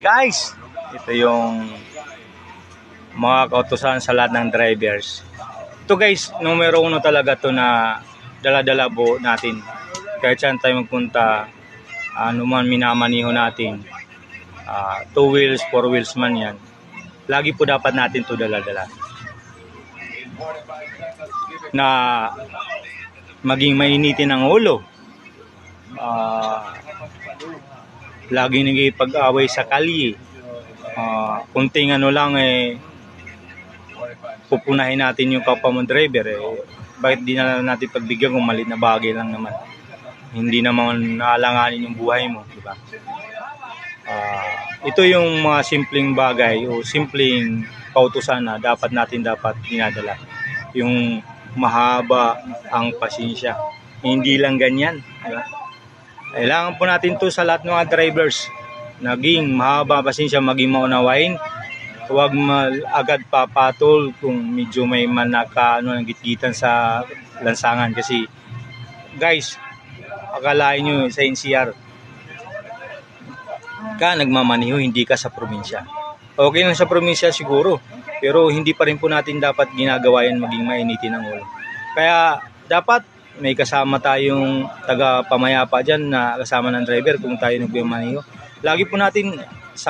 Guys, ito yung mga kautusan sa lahat ng drivers. Ito guys, numero uno talaga to na dala-dala po natin. Kahit saan tayo magpunta, ano man minamaniho natin, ah, two wheels, four wheels man yan, lagi po dapat natin to dala-dala. Na maging mainitin ang ulo. Ah, lagi nagipag-away sa kalye. Ah, kunting ano lang eh pupunahin natin yung kapwa mong driver eh. Bakit di na natin pagbigyan kung malit na bagay lang naman? Hindi naman naalanganin yung buhay mo di ba? Ah, ito yung mga simpleng bagay o simpleng kautusan na dapat natin dapat dinadala. Yung mahaba ang pasensya. Hindi lang ganyan di ba? Kailangan po natin to sa lahat ng mga drivers. Naging mahaba pasensya, maging maunawain. Huwag agad papatol kung medyo may manaka ano, gitgitan sa lansangan. Kasi, guys, akalain nyo sa NCR, ka nagmamaniho, hindi ka sa probinsya. Okay lang sa probinsya siguro, pero hindi pa rin po natin dapat ginagawa yan maging mainitin ang ulo. Kaya, dapat may kasama tayong taga pamayapa dyan na kasama ng driver kung tayo nagmamaniho. Lagi po natin